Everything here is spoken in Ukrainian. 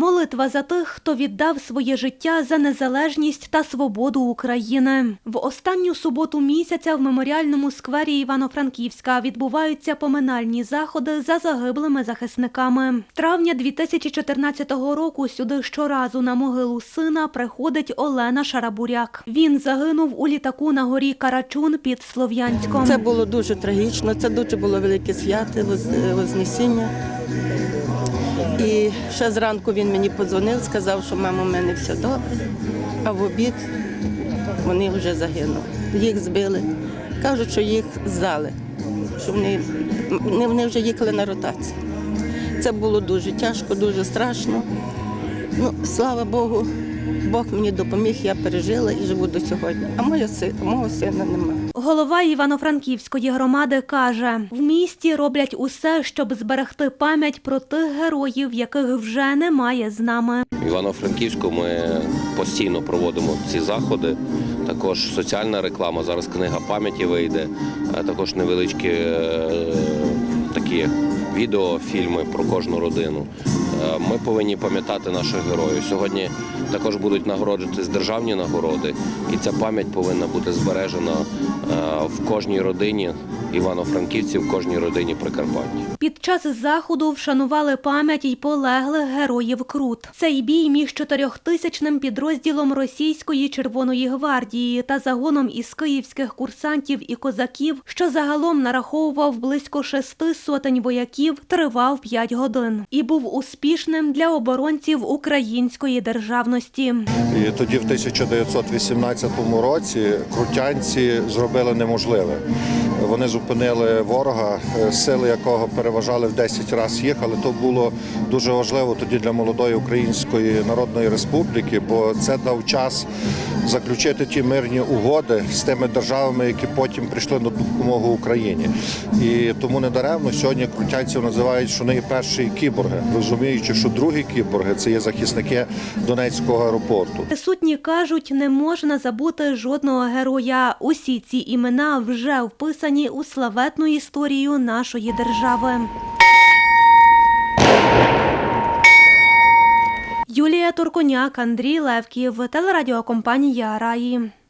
Молитва за тих, хто віддав своє життя за незалежність та свободу України. В останню суботу місяця в меморіальному сквері Івано-Франківська відбуваються поминальні заходи за загиблими захисниками. Травня 2014 року сюди щоразу на могилу сина приходить Олена Шарабуряк. Він загинув у літаку на горі Карачун під Слов'янськом. Це було дуже трагічно, це дуже було велике свято, Вознесіння. І ще зранку він мені подзвонив, сказав, що мама, в мене все добре, а в обід вони вже загинули. Їх збили. Кажуть, що їх здали, що вони, вони- вже їхали на ротацію. Це було дуже тяжко, дуже страшно. Ну, слава Богу, Бог мені допоміг, я пережила і живу до сьогодні. А моя си- мого сина немає. Голова Івано-Франківської громади каже: в місті роблять усе, щоб зберегти пам'ять про тих героїв, яких вже немає з нами. В Івано-Франківську ми постійно проводимо ці заходи. Також соціальна реклама. Зараз книга пам'яті вийде, а також невеличкі е, такі відеофільми про кожну родину. Е, Ми повинні пам'ятати наших героїв. Сьогодні також будуть нагороджуватись державні нагороди, і ця пам'ять повинна бути збережена е, в кожній родині Івано-Франківців, в кожній родині Прикарпаття. Під час заходу вшанували пам'ять й полеглих героїв Крут. Цей бій між чотирьохтисячним підрозділом російської Червоної гвардії та загоном із київських курсантів і козаків, що загалом нараховував близько шести сотень вояків, тривав п'ять годин і був успішним для оборонців української державності. І тоді, в 1918 році, крутянці зробили неможливе. Вони зупинили ворога, е, сили якого переважали в 10 разів їх, але то було дуже важливо тоді для молодої Української Народної Республіки, бо це дав час заключити ті мирні угоди з тими державами, які потім прийшли на допомогу Україні. І тому недаремно сьогодні крутянців називають, що вони перші кіборги, розуміючи, що другі кіборги це є захисники Донецького аеропорту. Присутні кажуть, не можна забути жодного героя. Усі ці імена вже вписані у славетну історію нашої держави. Юлія Турконяк, Андрій Левків, телерадіокомпанія Раї.